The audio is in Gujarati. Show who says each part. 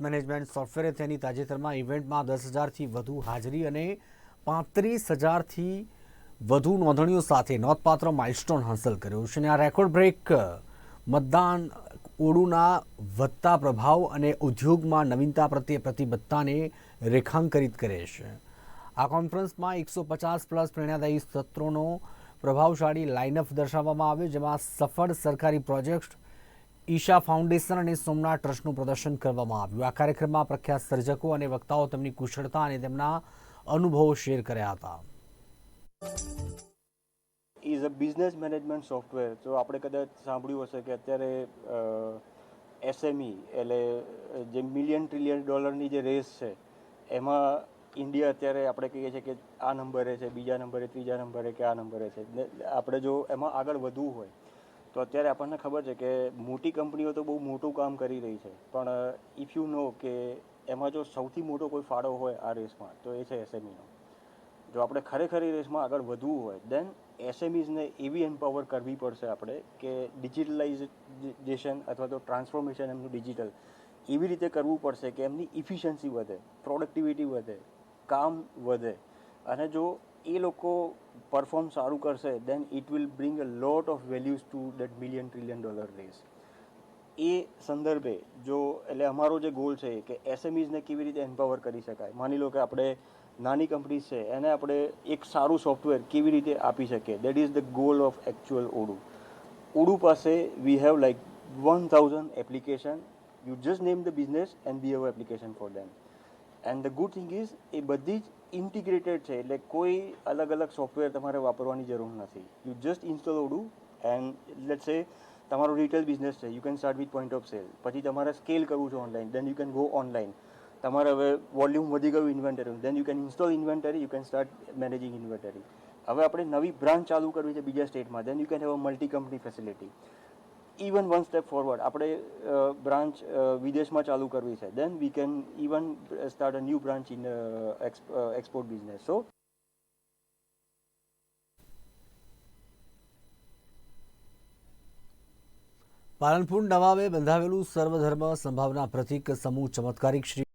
Speaker 1: મેનેજમેન્ટ સોફ્ટવેરે તેની તાજેતરમાં ઇવેન્ટમાં દસ હજારથી વધુ હાજરી અને પાંત્રીસ હજારથી વધુ નોંધણીઓ સાથે નોંધપાત્ર માઇલસ્ટોન હાંસલ કર્યો છે અને આ રેકોર્ડ બ્રેક, મતદાન ઓળુના વધતા પ્રભાવ અને ઉદ્યોગમાં નવીનતા પ્રત્યે પ્રતિબદ્ધતાને રેખાંકિત કરે છે. આ કોન્ફરન્સમાં એકસો પચાસ પ્લસ પ્રેરણાદાયી સત્રોનો પ્રભાવશાળી લાઇનઅપ દર્શાવવામાં આવ્યો, જેમાં સફળ સરકારી પ્રોજેક્ટ ઈશા ફાઉન્ડેશન અને સોમનાથ ટ્રસ્ટનું પ્રદર્શન કરવામાં આવ્યું. આ કાર્યક્રમમાં પ્રખ્યાત સર્જકો અને વક્તાઓ તેમની કુશળતા અને તેમના અનુભવો શેર કર્યા હતા.
Speaker 2: Is a business management software તો આપણે કદાચ સાંભળ્યું હશે કે અત્યારે એસએમઈ એટલે જે મિલિયન ટ્રિલિયન ડોલરની જે રેસ છે, એમાં ઇન્ડિયા અત્યારે આપણે કહીએ છીએ કે આ નંબરે છે, બીજા નંબરે ત્રીજા નંબરે કે આ નંબરે છે. આપણે જો એમાં આગળ વધવું હોય તો અત્યારે આપણને ખબર છે કે મોટી કંપનીઓ તો બહુ મોટું કામ કરી રહી છે. પણ ઇફ યુ નો કે એમાં જો સૌથી મોટો કોઈ ફાળો હોય આ રેસમાં, તો એ છે એસએમઈનો જો આપણે ખરેખર એ રેસમાં આગળ વધવું હોય દેન એસએમઈઝને એવી એમ્પાવર કરવી પડશે આપણે કે ડિજિટલાઇઝેશન અથવા તો ટ્રાન્સફોર્મેશન એમનું ડિજિટલ એવી રીતે કરવું પડશે કે એમની ઇફિશિયન્સી વધે પ્રોડક્ટિવિટી વધે, કામ વધે. અને જો એ લોકો પરફોર્મ સારું કરશે then it will bring a lot of values to that million trillion dollar race એ સંદર્ભે જો, એટલે અમારો જે ગોલ છે કે એસએમઈઝને કેવી રીતે એમ્પાવર કરી શકાય, માની લો કે આપણે નાની કંપનીઝ છે, એને આપણે એક સારું સોફ્ટવેર કેવી રીતે આપી શકીએ that is the goal of actual Odoo Odoo પાસે we have like one thousand application you just name the business and we have application for them and the good thing is એ બધી જ ઇન્ટિગ્રેટેડ છે. એટલે કોઈ અલગ અલગ સોફ્ટવેર તમારે વાપરવાની જરૂર નથી. You just install Odoo and let say તમારો રિટેલ બિઝનેસ છે you can start with point of sale પછી તમારે સ્કેલ કરવું છે online then you can go online તમારે હવે વોલ્યુમ વધી ગયું inventory then you can install inventory you can start managing inventory હવે આપણે નવી બ્રાન્ચ ચાલુ કરવી છે બીજા સ્ટેટમાં then you can have a multi company facility even one step forward આપણે બ્રાન્ચ વિદેશમાં ચાલુ કરવી છે. Then we can even start a new branch in export business so
Speaker 1: Palanpur નવાબે બંધાવેલું સર્વધર્મ સંભાવના પ્રતિક સમૂહ ચમત્કારિક શ્રી